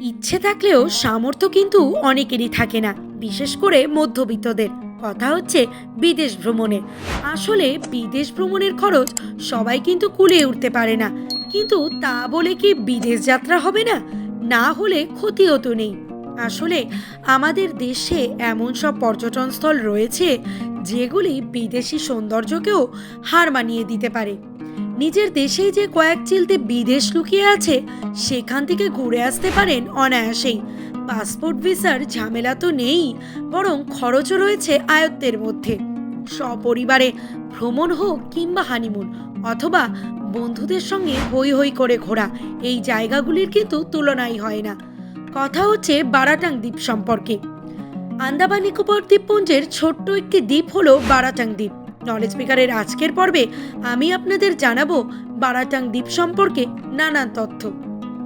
ইচ্ছে থাকলেও সামর্থ্য কিন্তু অনেকেরই থাকে না, বিশেষ করে মধ্যবিত্তদের। কথা হচ্ছে বিদেশ ভ্রমণের আসলে বিদেশ ভ্রমণের খরচ সবাই কিন্তু কুলিয়ে উঠতে পারে না। কিন্তু তা বলে কি বিদেশ যাত্রা হবে না? না হলে ক্ষতিও তো নেই। আসলে আমাদের দেশে এমন সব পর্যটনস্থল রয়েছে, যেগুলি বিদেশি সৌন্দর্যকেও হার মানিয়ে দিতে পারে। নিজের দেশেই যে কয়েক চিলতে বিদেশ লুকিয়ে আছে, সেখান থেকে ঘুরে আসতে পারেন অনায়াসেই। পাসপোর্ট ভিসার ঝামেলা তো নেই, বরং খরচও রয়েছে আয়ত্তের মধ্যে। সপরিবারে ভ্রমণ হোক কিংবা হানিমুন, অথবা বন্ধুদের সঙ্গে হই হই করে ঘোরা, এই জায়গাগুলির কিন্তু তুলনাই হয় না। কথা হচ্ছে বারাটাং দ্বীপ সম্পর্কে। আন্দামান নিকোবর দ্বীপপুঞ্জের ছোট্ট একটি দ্বীপ হলো বারাটাং দ্বীপ। নলেজ স্পিকারের আজকের পর্বে আমি আপনাদের জানাব বারাটাং দ্বীপ সম্পর্কে নানান তথ্য।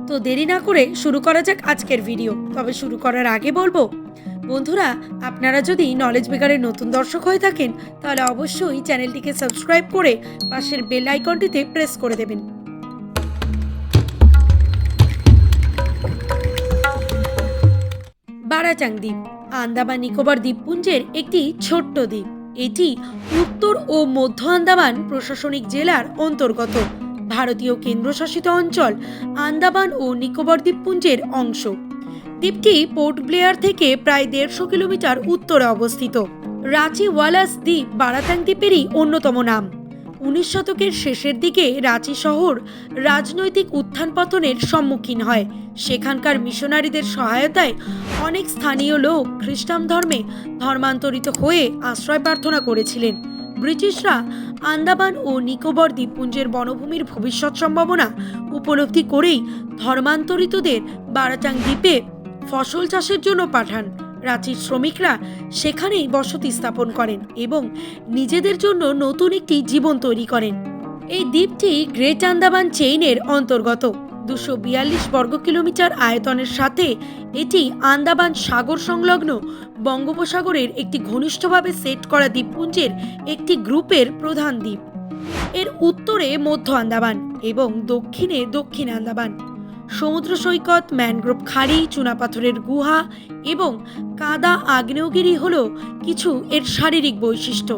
তো দেরি না করে শুরু করা যাক আজকের ভিডিও। তবে শুরু করার আগে বলব, বন্ধুরা, আপনারা যদি নলেজ বেকারের নতুন দর্শক হয়ে থাকেন, তাহলে অবশ্যই চ্যানেলটিকে সাবস্ক্রাইব করে পাশের বেল আইকনটিতে প্রেস করে দেবেন। বারাচাং দ্বীপ, আন্দামান নিকোবর দ্বীপপুঞ্জের একটি ছোট্ট দ্বীপ। এটি উত্তর ও মধ্য আন্দামান প্রশাসনিক জেলার অন্তর্গত, ভারতীয় কেন্দ্রশাসিত অঞ্চল আন্দামান ও নিকোবর দ্বীপপুঞ্জের অংশ। দ্বীপটি পোর্ট ব্লেয়ার থেকে প্রায় দেড়শো কিলোমিটার উত্তরে অবস্থিত। রাঁচি ওয়ালাস দ্বীপ বারাতাং দ্বীপেরই অন্যতম নাম। উনিশ শতকের শেষের দিকে রাঁচি শহর রাজনৈতিক উত্থান পতনের সম্মুখীন হয়। সেখানকার মিশনারিদের সহায়তায় অনেক স্থানীয় লোক খ্রিস্টান ধর্মে ধর্মান্তরিত হয়ে আশ্রয় প্রার্থনা করেছিলেন। ব্রিটিশরা আন্দামান ও নিকোবর দ্বীপপুঞ্জের বনভূমির ভবিষ্যৎ সম্ভাবনা উপলব্ধি করেই ধর্মান্তরিতদের বারাটাং দ্বীপে ফসল চাষের জন্য পাঠান। রাঁচির শ্রমিকরা সেখানেই বসতি স্থাপন করেন এবং নিজেদের জন্য নতুন একটি জীবন তৈরি করেন। এই দ্বীপটি গ্রেট আন্দামান চেইনের অন্তর্গত। দুশো বিয়াল্লিশ বর্গ কিলোমিটার আয়তনের সাথে এটি আন্দামান সাগর সংলগ্ন বঙ্গোপসাগরের একটি ঘনিষ্ঠভাবে সেট করা দ্বীপপুঞ্জের একটি গ্রুপের প্রধান দ্বীপ। এর উত্তরে মধ্য আন্দামান এবং দক্ষিণে দক্ষিণ আন্দামান। সমুদ্র সৈকত ম্যানগ্রোভ খাড়ি, চুনাপাথরের গুহা এবং কাদা আগ্নেয়গিরি হল কিছু এর শারীরিক বৈশিষ্ট্য।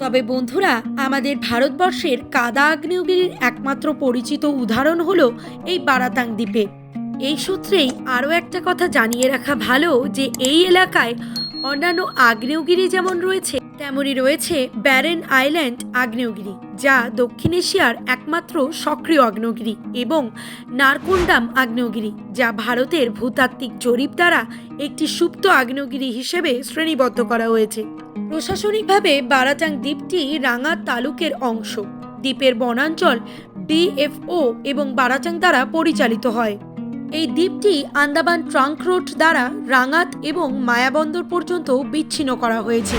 তবে বন্ধুরা, আমাদের ভারতবর্ষের কাদা আগ্নেয়গিরির একমাত্র পরিচিত উদাহরণ হল এই বারাতাং দ্বীপে। এই সূত্রেই আরও একটা কথা জানিয়ে রাখা ভালো যে এই এলাকায় অন্যান্য আগ্নেয়গিরি যেমন রয়েছে, তেমনই রয়েছে ব্যারেন আইল্যান্ড আগ্নেয়গিরি, যা দক্ষিণ এশিয়ার একমাত্র সক্রিয় আগ্নেয়গিরি এবং নারকুন্ডাম আগ্নেয়গিরি, যা ভারতের ভূতাত্ত্বিক জরিপ দ্বারা একটি সুপ্ত আগ্নেয়গিরি হিসেবে শ্রেণীবদ্ধ করা হয়েছে। প্রশাসনিকভাবে বারাচাং দ্বীপটি রাঙা তালুকের অংশ। দ্বীপের বনাঞ্চল ডিএফও এবং বারাচাং দ্বারা পরিচালিত হয়। এই দ্বীপটি আন্দামান ট্রাঙ্ক রোড দ্বারা রাঙাত এবং মায়াবন্দর পর্যন্ত বিচ্ছিন্ন করা হয়েছে।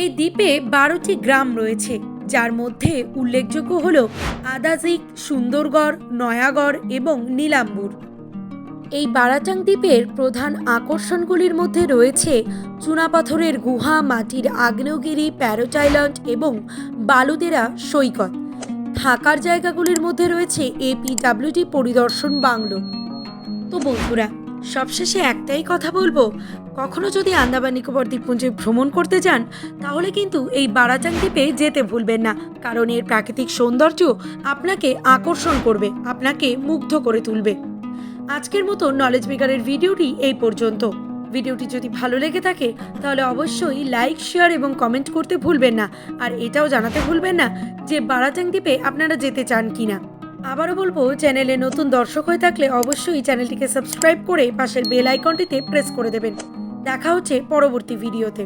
এই দ্বীপে বারোটি গ্রাম রয়েছে, যার মধ্যে উল্লেখযোগ্য হল আদাজিক, সুন্দরগড়, নয়াগড় এবং নীলাম্বুর। এই বারাটাং দ্বীপের প্রধান আকর্ষণগুলির মধ্যে রয়েছে চুনাপাথরের গুহা, মাটির আগ্নেয়গিরি প্যারোটাইল্যান্ড এবং বালুদেরা সৈকত। থাকার জায়গাগুলির মধ্যে রয়েছে এপিডাব্লিউডি পরিদর্শন বাংলো। তো বন্ধুরা, সবশেষে একটাই কথা বলব। কখনো যদি আন্দামান নিকোবর দ্বীপপুঞ্জে ভ্রমণ করতে যান, তাহলে কিন্তু এই বারাচাং দ্বীপে যেতে ভুলবেন না, কারণ এর প্রাকৃতিক সৌন্দর্য আপনাকে আকর্ষণ করবে, আপনাকে মুগ্ধ করে তুলবে। আজকের মতো নলেজ মেকারের ভিডিওটি এই পর্যন্ত। ভিডিওটি যদি ভালো লেগে থাকে, তাহলে অবশ্যই লাইক শেয়ার এবং কমেন্ট করতে ভুলবেন না। আর এটাও জানাতে ভুলবেন না যে বারাচাং দ্বীপে আপনারা যেতে চান কিনা। আবারও বলব, চ্যানেলে নতুন দর্শক হয়ে থাকলে অবশ্যই চ্যানেলটিকে সাবস্ক্রাইব করে পাশের বেল আইকনটিতে প্রেস করে দেবেন। দেখা হচ্ছে পরবর্তী ভিডিওতে।